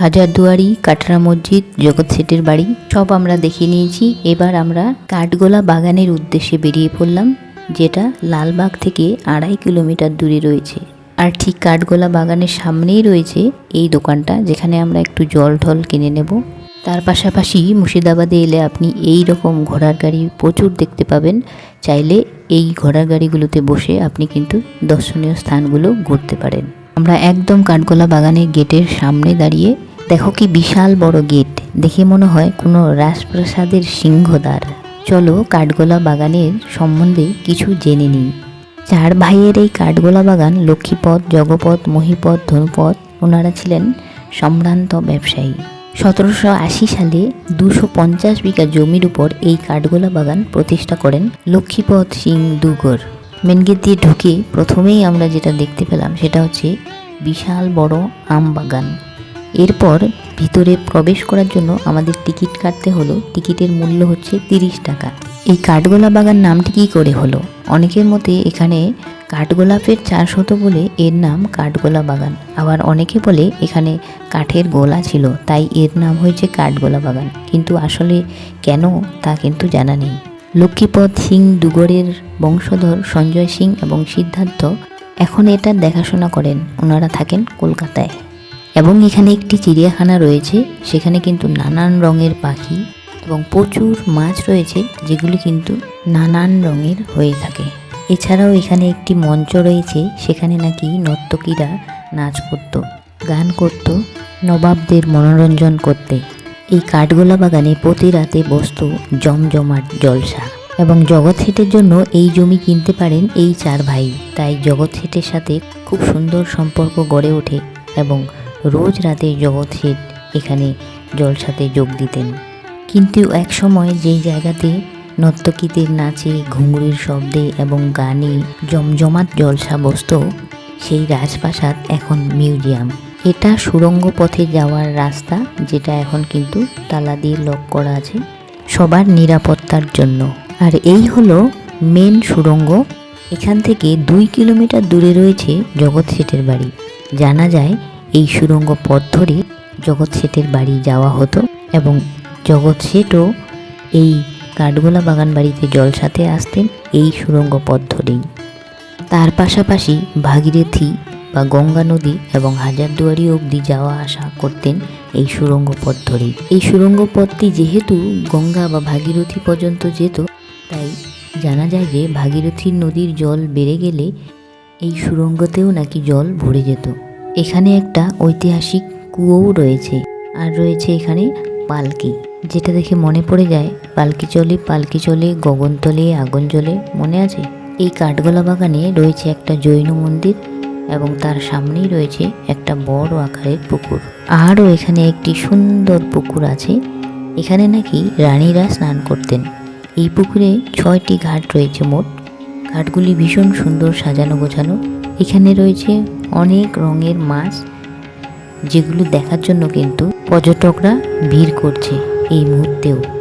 হাজারদুয়ারি, কাটরা মসজিদ, জগৎ সেটের বাড়ি, সব আমরা দেখে নিয়েছি। এবার আমরা কাঠগোলা বাগানের উদ্দেশ্যে বেরিয়ে পড়লাম, যেটা লালবাগ থেকে আড়াই কিলোমিটার দূরে রয়েছে। আর ঠিক কাঠগোলা বাগানের সামনেই রয়েছে এই দোকানটা, যেখানে আমরা একটু জল ঢল কিনে নেব। তার পাশাপাশি মুর্শিদাবাদে এলে আপনি এই রকম ঘোড়ার গাড়ি প্রচুর দেখতে পাবেন। চাইলে এই ঘোড়ার গাড়িগুলোতে বসে আপনি কিন্তু দর্শনীয় স্থানগুলো ঘুরতে পারেন। আমরা একদম কাঠগোলা বাগানের গেটের সামনে দাঁড়িয়ে দেখো কি বিশাল বড় গেট। দেখে মনে হয় কোনো রাজপ্রাসাদের সিংহদ্বার। চলো কাঠগোলা বাগানের সম্বন্ধে কিছু জেনে নিই। চার ভাইয়ের এই কাঠগোলা বাগান লক্ষ্মীপদ জগপথ মহিপদ, ধনুপদ, ওনারা ছিলেন সম্ভ্রান্ত ব্যবসায়ী। সতেরোশো আশি সালে দুশো পঞ্চাশ বিঘা জমির উপর এই কাঠগোলা বাগান প্রতিষ্ঠা করেন লক্ষ্মীপদ সিং দুগর। মেন গেট দিয়ে ঢুকে প্রথমেই আমরা যেটা দেখতে পেলাম সেটা হচ্ছে বিশাল বড় আম বাগান। এরপর ভিতরে প্রবেশ করার জন্য আমাদের টিকিট কাটতে হলো। টিকিটের মূল্য হচ্ছে তিরিশ টাকা। এই কাঠগোলা বাগান নামটি কী করে হলো? অনেকের মতে এখানে কাঠগোলাপের চাষ হতো বলে এর নাম কাঠগোলা বাগান। আবার অনেকে বলে এখানে কাঠের গোলা ছিল, তাই এর নাম হয়েছে কাঠগোলা বাগান। কিন্তু আসলে কেন তা কিন্তু জানা নেই। লক্ষ্মীপদ সিং দুগরের বংশধর সঞ্জয় সিং এবং সিদ্ধার্থ এখন এটা দেখাশোনা করেন। ওনারা থাকেন কলকাতায়। এবং এখানে একটি চিড়িয়াখানা রয়েছে, সেখানে কিন্তু নানান রঙের পাখি এবং প্রচুর মাছ রয়েছে, যেগুলি কিন্তু নানান রঙের হয়ে থাকে। এছাড়াও এখানে একটি মঞ্চ রয়েছে, সেখানে নাকি নর্তকীরা নাচ করত, গান করত, নবাবদের মনোরঞ্জন করতে। এই কাঠগোলা বাগানে প্রতি রাতে বসত জমজমাট জলসা এবং জগৎ সেটের জন্য এই জমি কিনতে পারেন এই চার ভাই। তাই জগৎ সেটের সাথে খুব সুন্দর সম্পর্ক গড়ে ওঠে এবং রোজ রাতে জগৎ শেঠ এখানে জলসাতে যোগ দিতেন। কিন্তু এক সময় যেই জায়গাতে নর্তকীদের নাচে, ঘুঙুরির শব্দে এবং গানে জমজমাট জলসা বসত, সেই রাজপ্রাসাদ এখন মিউজিয়াম। এটা সুরঙ্গ পথে যাওয়ার রাস্তা, যেটা এখন কিন্তু তালা দিয়ে লক করা আছে সবার নিরাপত্তার জন্য। আর এই হলো মেন সুরঙ্গ। এখান থেকে দুই কিলোমিটার দূরে রয়েছে জগৎ শেঠের বাড়ি। জানা যায় এই সুরঙ্গ পথ ধরে জগৎ শেঠের বাড়ি যাওয়া হতো এবং জগৎ শেঠও এই কাঠগোলা বাগান বাড়িতে জলসাতে আসতেন এই সুরঙ্গ পথ ধরেই। তার পাশাপাশি ভাগীরথী বা গঙ্গা নদী এবং হাজারদুয়ারি অবধি যাওয়া আসা করতেন এই সুরঙ্গ পথ ধরেই। এই সুরঙ্গ পথটি যেহেতু গঙ্গা বা ভাগীরথী পর্যন্ত যেত, তাই জানা যায় যে ভাগীরথী নদীর জল বেড়ে গেলে এই সুরঙ্গতেও নাকি জল ভরে যেত। এখানে একটা ঐতিহাসিক কুয়োও রয়েছে আর রয়েছে এখানে পালকি, যেটা দেখে মনে পড়ে যায়, পালকি চলে পালকি চলে, গগন তলে, আগুন জ্বলে, মনে আছে? এই কাঠগোলা বাগানে রয়েছে একটা জৈন মন্দির এবং তার সামনেই রয়েছে একটা বড় আকারের পুকুর। আরও এখানে একটি সুন্দর পুকুর আছে। এখানে নাকি রানীরা স্নান করতেন। এই পুকুরে ছয়টি ঘাট রয়েছে মোট। ঘাটগুলি ভীষণ সুন্দর সাজানো গোছানো। এখানে রয়েছে অনেক রঙের মাছ যেগুলো দেখার জন্য কিন্তু পর্যটকরা ভিড় করছে এই মুহূর্তেও।